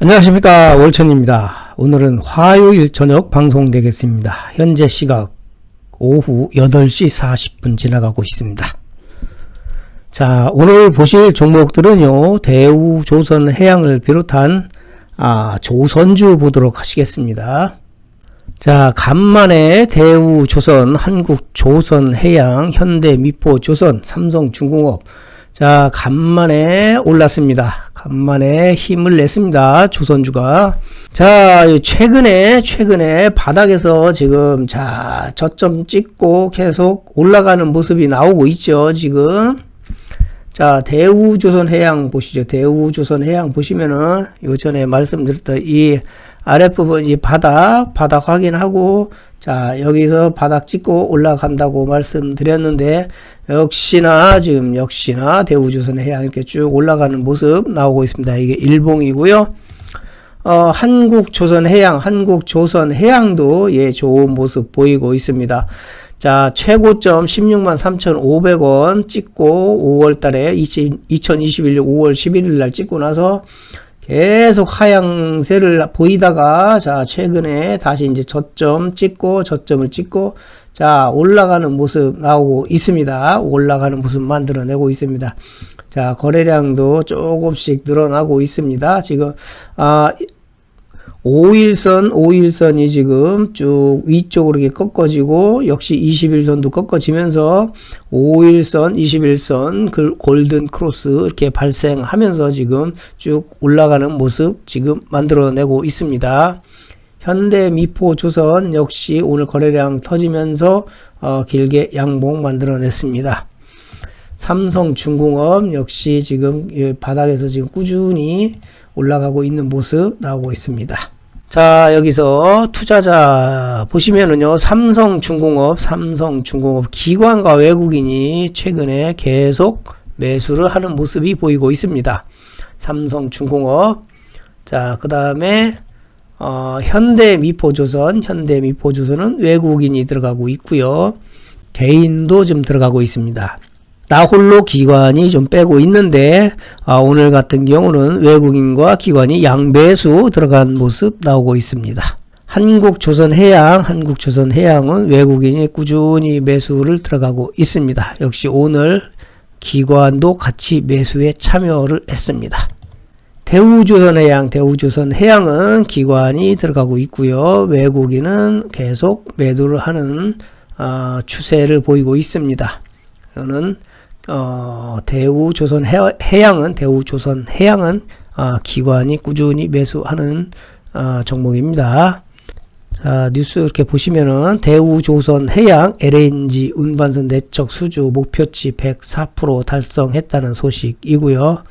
안녕하십니까 월천입니다. 오늘은 화요일 저녁 방송되겠습니다. 현재 시각 오후 8시 40분 지나가고 있습니다. 자 오늘 보실 종목들은요 대우 조선 해양을 비롯한 아, 조선주 보도록 하시겠습니다. 자 간만에 대우 조선 한국 조선 해양 현대 미포 조선 삼성 중공업 자 간만에 올랐습니다. 간만에 힘을 냈습니다. 조선주가. 자, 최근에, 최근에 바닥에서 지금, 자, 저점 찍고 계속 올라가는 모습이 나오고 있죠, 지금. 자, 대우조선해양 보시죠. 대우조선해양 보시면은, 요전에 말씀드렸던 이 아랫부분, 이 바닥, 바닥 확인하고, 자, 여기서 바닥 찍고 올라간다고 말씀드렸는데, 역시나, 지금 역시나 대우조선 해양 이렇게 쭉 올라가는 모습 나오고 있습니다. 이게 일봉이고요. 어, 한국조선 해양, 한국조선 해양도 예, 좋은 모습 보이고 있습니다. 자, 최고점 16만 3,500원 찍고 5월 달에 2021년 5월 11일 날 찍고 나서 계속 하향세를 보이다가 자 최근에 다시 이제 저점 찍고 저점을 찍고 자 올라가는 모습 나오고 있습니다. 올라가는 모습 만들어내고 있습니다. 자 거래량도 조금씩 늘어나고 있습니다. 지금 아 5일선, 5일선이 지금 쭉 위쪽으로 이렇게 꺾어지고 역시 21선도 꺾어지면서 5일선, 21선 그 골든 크로스 이렇게 발생하면서 지금 쭉 올라가는 모습 지금 만들어내고 있습니다. 현대 미포 조선 역시 오늘 거래량 터지면서 어, 길게 양봉 만들어냈습니다. 삼성 중공업 역시 지금 바닥에서 지금 꾸준히 올라가고 있는 모습 나오고 있습니다. 자, 여기서 투자자 보시면은요, 삼성중공업, 삼성중공업 기관과 외국인이 최근에 계속 매수를 하는 모습이 보이고 있습니다. 삼성중공업. 자, 그 다음에, 어, 현대미포조선, 현대미포조선은 외국인이 들어가고 있고요 개인도 좀 들어가고 있습니다. 나 홀로 기관이 좀 빼고 있는데 아, 오늘 같은 경우는 외국인과 기관이 양배수 들어간 모습 나오고 있습니다. 한국조선해양, 한국조선해양은 외국인이 꾸준히 매수를 들어가고 있습니다. 역시 오늘 기관도 같이 매수에 참여를 했습니다. 대우조선해양, 대우조선해양은 기관이 들어가고 있고요. 외국인은 계속 매도를 하는 어, 추세를 보이고 있습니다. 이거는 어, 대우조선 해양은 대우조선 해양은 어, 기관이 꾸준히 매수하는 어, 종목입니다. 자, 뉴스 이렇게 보시면은 대우조선 해양 LNG 운반선 내적 수주 목표치 104% 달성했다는 소식이고요.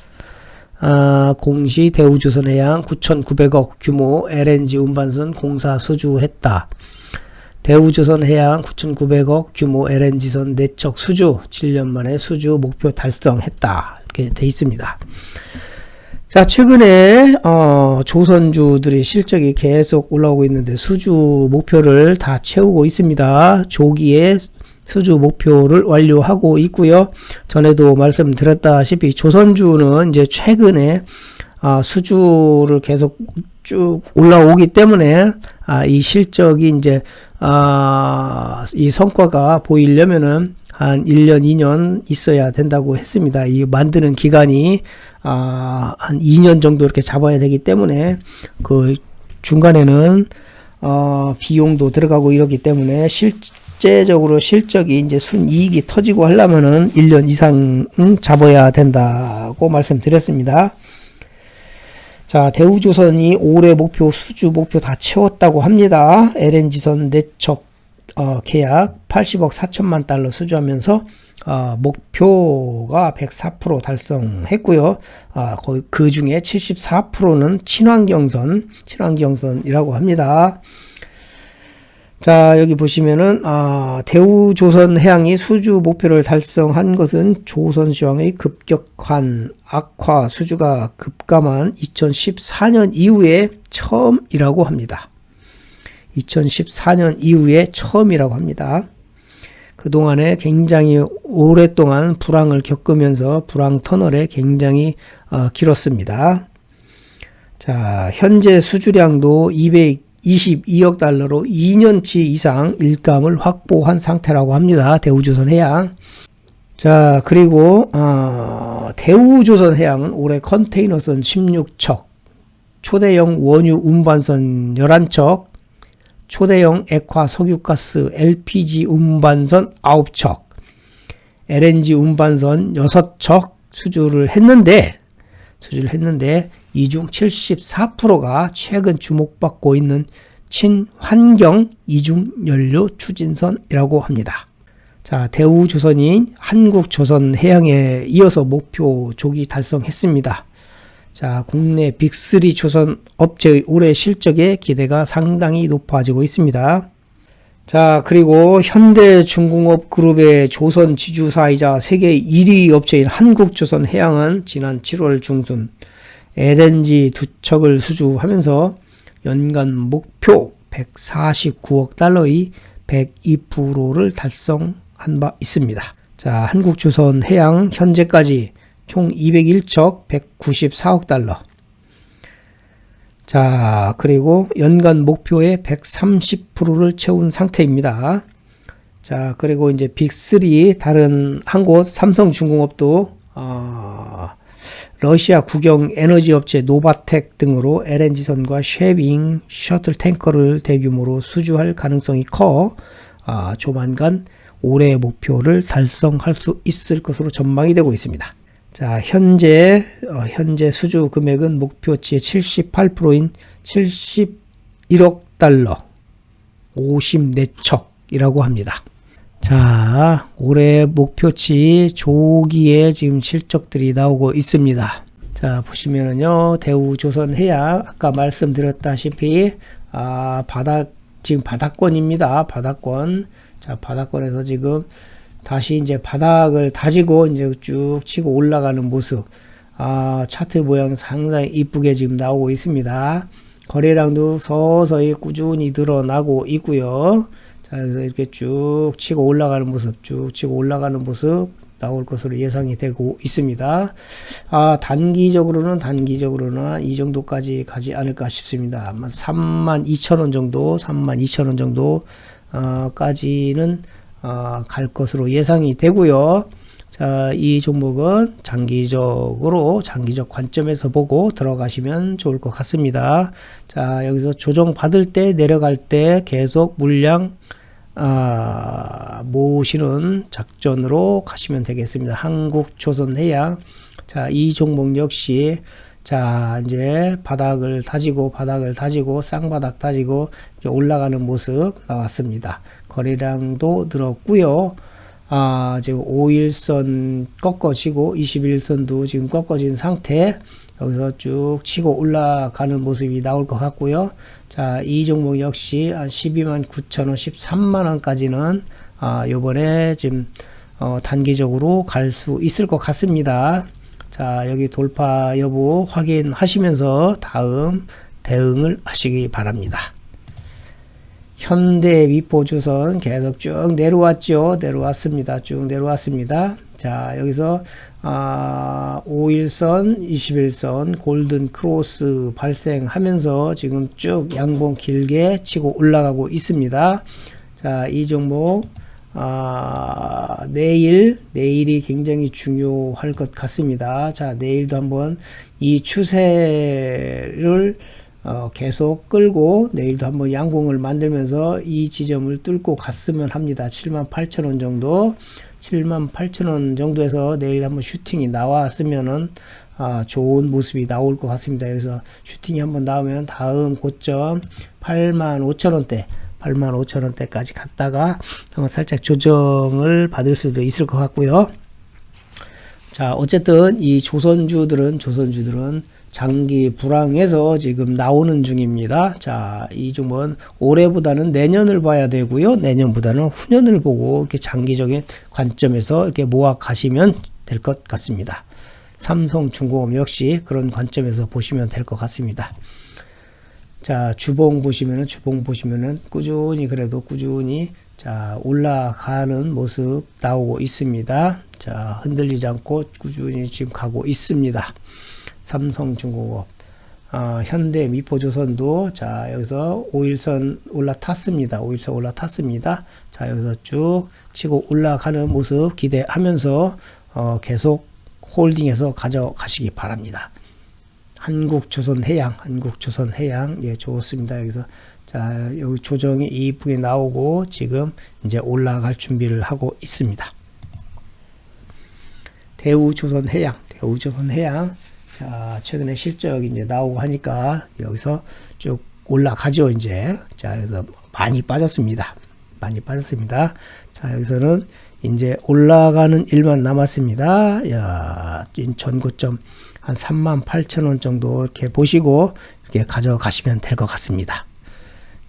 아, 공시 대우조선 해양 9,900억 규모 LNG 운반선 공사 수주했다. 대우조선 해양 9,900억 규모 LNG선 내척 수주 7년 만에 수주 목표 달성했다 이렇게 돼 있습니다. 자 최근에 어, 조선주들이 실적이 계속 올라오고 있는데 수주 목표를 다 채우고 있습니다. 조기에 수주 목표를 완료하고 있고요. 전에도 말씀드렸다시피 조선주는 이제 최근에 아, 수주를 계속 쭉 올라오기 때문에 아, 이 실적이 이제 아, 이 성과가 보이려면은 한 1년, 2년 있어야 된다고 했습니다. 이 만드는 기간이 아, 한 2년 정도 이렇게 잡아야 되기 때문에 그 중간에는 어, 비용도 들어가고 이러기 때문에 실제적으로 실적이 이제 순이익이 터지고 하려면은 1년 이상 잡아야 된다고 말씀드렸습니다. 자, 대우조선이 올해 목표 수주 목표 다 채웠다고 합니다. LNG선 내척 어, 계약 80억 4천만 달러 수주하면서 어, 목표가 104% 달성했고요. 어, 그 중에 74%는 친환경선, 친환경선이라고 합니다. 자, 여기 보시면은, 아, 대우조선 해양이 수주 목표를 달성한 것은 조선시황의 급격한 악화 수주가 급감한 2014년 이후에 처음이라고 합니다. 2014년 이후에 처음이라고 합니다. 그동안에 굉장히 오랫동안 불황을 겪으면서 불황 터널에 굉장히 어, 길었습니다. 자, 현재 수주량도 222억 달러로 2년치 이상 일감을 확보한 상태라고 합니다. 대우조선 해양. 자, 그리고 어, 대우조선 해양은 올해 컨테이너선 16척, 초대형 원유 운반선 11척, 초대형 액화 석유가스 LPG 운반선 9척, LNG 운반선 6척 수주를 했는데 수주를 했는데 이 중 74%가 최근 주목받고 있는 친환경 이중 연료 추진선이라고 합니다. 자, 대우조선이 한국조선해양에 이어서 목표 조기 달성했습니다. 자, 국내 빅3 조선 업체의 올해 실적에 기대가 상당히 높아지고 있습니다. 자, 그리고 현대중공업 그룹의 조선 지주사이자 세계 1위 업체인 한국조선해양은 지난 7월 중순 LNG 두 척을 수주하면서 연간 목표 149억 달러의 102%를 달성한 바 있습니다. 자, 한국조선 해양 현재까지 총 201척 194억 달러. 자, 그리고 연간 목표의 130%를 채운 상태입니다. 자, 그리고 이제 빅3 다른 한 곳 삼성중공업도 어, 러시아 국영 에너지 업체 노바텍 등으로 LNG선과 쉐빙, 셔틀 탱커를 대규모로 수주할 가능성이 커 아, 조만간 올해 목표를 달성할 수 있을 것으로 전망이 되고 있습니다. 자, 현재 어, 현재 수주 금액은 목표치의 78%인 71억 달러 54척이라고 합니다. 자, 올해 목표치 조기에 지금 실적들이 나오고 있습니다. 자, 보시면은요, 대우조선해양, 아까 말씀드렸다시피, 아, 바닥, 지금 바닥권입니다. 바닥권. 자, 바닥권에서 지금 다시 이제 바닥을 다지고 이제 쭉 치고 올라가는 모습. 아, 차트 모양 상당히 이쁘게 지금 나오고 있습니다. 거래량도 서서히 꾸준히 늘어나고 있고요. 자, 그래서 이렇게 쭉 치고 올라가는 모습, 쭉 치고 올라가는 모습 나올 것으로 예상이 되고 있습니다. 아, 단기적으로는 단기적으로는 이 정도까지 가지 않을까 싶습니다. 아마 3만 2천 원 정도, 3만 2천 원 정도 어, 까지는 어, 갈 것으로 예상이 되고요. 자, 이 종목은 장기적으로 장기적 관점에서 보고 들어가시면 좋을 것 같습니다. 자, 여기서 조정 받을 때 내려갈 때 계속 물량 아, 모으시는 작전으로 가시면 되겠습니다. 한국 조선해양. 자, 이 종목 역시 자, 이제 바닥을 다지고 바닥을 다지고 쌍바닥 다지고 올라가는 모습 나왔습니다. 거래량도 늘었고요. 아, 지금 5일선 꺾어지고 21선도 지금 꺾어진 상태. 여기서 쭉 치고 올라가는 모습이 나올 것 같고요. 자, 이 종목 역시 한 12만 9천 원, 13만 원까지는 아, 요번에 지금 어, 단기적으로 갈 수 있을 것 같습니다. 자, 여기 돌파 여부 확인하시면서 다음 대응을 하시기 바랍니다. 현대 위포주선 계속 쭉 내려왔죠. 내려왔습니다. 쭉 내려왔습니다. 자, 여기서 아, 5일선, 21선 골든 크로스 발생하면서 지금 쭉 양봉 길게 치고 올라가고 있습니다. 자, 이 종목 아, 내일 내일이 굉장히 중요할 것 같습니다. 자, 내일도 한번 이 추세를 어, 계속 끌고 내일도 한번 양봉을 만들면서 이 지점을 뚫고 갔으면 합니다. 7만 8천 원 정도 7만 8천 원 정도에서 내일 한번 슈팅이 나왔으면은 아, 좋은 모습이 나올 것 같습니다. 그래서 슈팅이 한번 나오면 다음 고점 8만 5천 원대 8만 5천 원대까지 갔다가 한번 살짝 조정을 받을 수도 있을 것 같고요. 자 어쨌든 이 조선주들은 조선주들은 장기 불황에서 지금 나오는 중입니다. 자, 이 종목은 올해보다는 내년을 봐야 되고요. 내년보다는 후년을 보고 이렇게 장기적인 관점에서 이렇게 모아 가시면 될 것 같습니다. 삼성중공업 역시 그런 관점에서 보시면 될 것 같습니다. 자, 주봉 보시면은 주봉 보시면은 꾸준히 그래도 꾸준히 자, 올라가는 모습 나오고 있습니다. 자, 흔들리지 않고 꾸준히 지금 가고 있습니다. 삼성중공업. 어, 현대 미포조선도 자 여기서 5일선 올라탔습니다. 5일선 올라탔습니다. 자 여기서 쭉 치고 올라가는 모습 기대하면서 어, 계속 홀딩해서 가져가시기 바랍니다. 한국조선해양, 한국조선해양 예 좋습니다. 여기서 자 여기 조정이 이쁘게 나오고 지금 이제 올라갈 준비를 하고 있습니다. 대우조선해양, 대우조선해양 자, 최근에 실적이 이제 나오고 하니까 여기서 쭉 올라가죠, 이제. 자, 그래서 많이 빠졌습니다. 많이 빠졌습니다. 자, 여기서는 이제 올라가는 일만 남았습니다. 야, 전고점 한 3만 8천 원 정도 이렇게 보시고 이렇게 가져가시면 될 것 같습니다.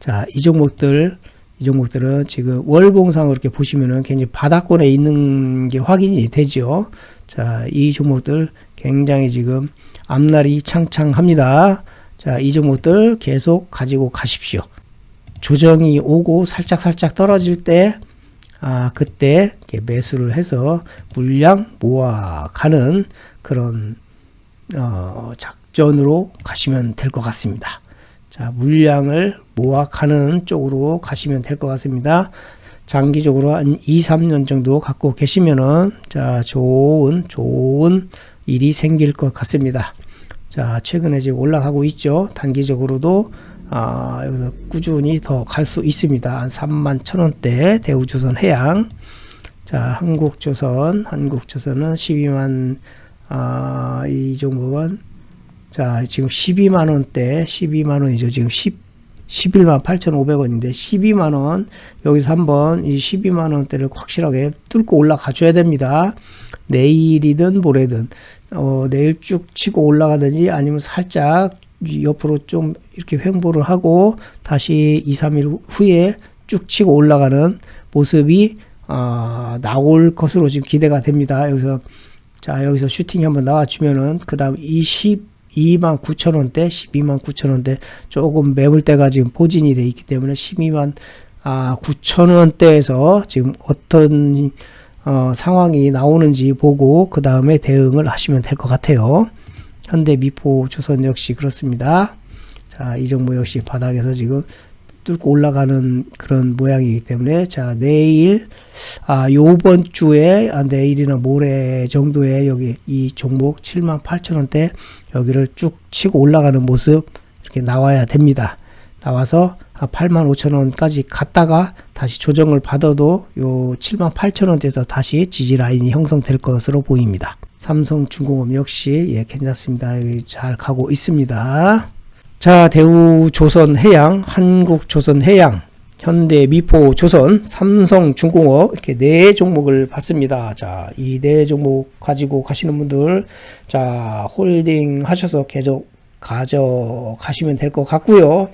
자, 이 종목들, 이 종목들은 지금 월봉상으로 이렇게 보시면은 굉장히 바닥권에 있는 게 확인이 되죠. 자, 이 종목들 굉장히 지금 앞날이 창창합니다. 자, 이 종목들 계속 가지고 가십시오. 조정이 오고 살짝 살짝 떨어질 때, 아, 그때 매수를 해서 물량 모아가는 그런, 어, 작전으로 가시면 될 것 같습니다. 자, 물량을 모아가는 쪽으로 가시면 될 것 같습니다. 장기적으로 한 2, 3년 정도 갖고 계시면은, 자, 좋은, 좋은 일이 생길 것 같습니다. 자, 최근에 지금 올라가고 있죠. 단기적으로도 아, 여기서 꾸준히 더 갈 수 있습니다. 한 3만 천 원대 대우조선 해양. 자, 한국조선, 한국조선은 12만 아, 이 종목은 자, 지금 12만 원대, 12만 원이죠. 지금 10 11만 8,500원인데 12만 원 여기서 한번 이 12만 원대를 확실하게 뚫고 올라가 줘야 됩니다. 내일이든 모레든 어, 내일 쭉 치고 올라가든지 아니면 살짝 옆으로 좀 이렇게 횡보를 하고 다시 2, 3일 후에 쭉 치고 올라가는 모습이 어, 나올 것으로 지금 기대가 됩니다. 여기서 자 여기서 슈팅이 한번 나와주면은 그 다음 20 2만 9천 원대, 12만 9천 원대 조금 매물대가 지금 포진이 돼 있기 때문에 12만 아 9천 원대에서 지금 어떤 어, 상황이 나오는지 보고 그 다음에 대응을 하시면 될 것 같아요. 현대 미포 조선 역시 그렇습니다. 자, 이 종목 역시 바닥에서 지금 뚫고 올라가는 그런 모양이기 때문에 자 내일 아 요번 주에 아, 내일이나 모레 정도에 여기 이 종목 7만 8천 원대 여기를 쭉 치고 올라가는 모습 이렇게 나와야 됩니다. 나와서 8만 5천 원까지 갔다가 다시 조정을 받아도 요 7만 8천 원대에서 다시 지지 라인이 형성될 것으로 보입니다. 삼성중공업 역시 예 괜찮습니다. 잘 가고 있습니다. 자, 대우 조선 해양, 한국 조선 해양, 현대 미포 조선, 삼성 중공업 이렇게 네 종목을 봤습니다. 자, 이 네 종목 가지고 가시는 분들 자, 홀딩 하셔서 계속 가져가시면 될 것 같고요.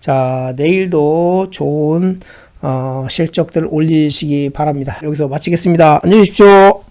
자, 내일도 좋은 어, 실적들 올리시기 바랍니다. 여기서 마치겠습니다. 안녕히 계십시오.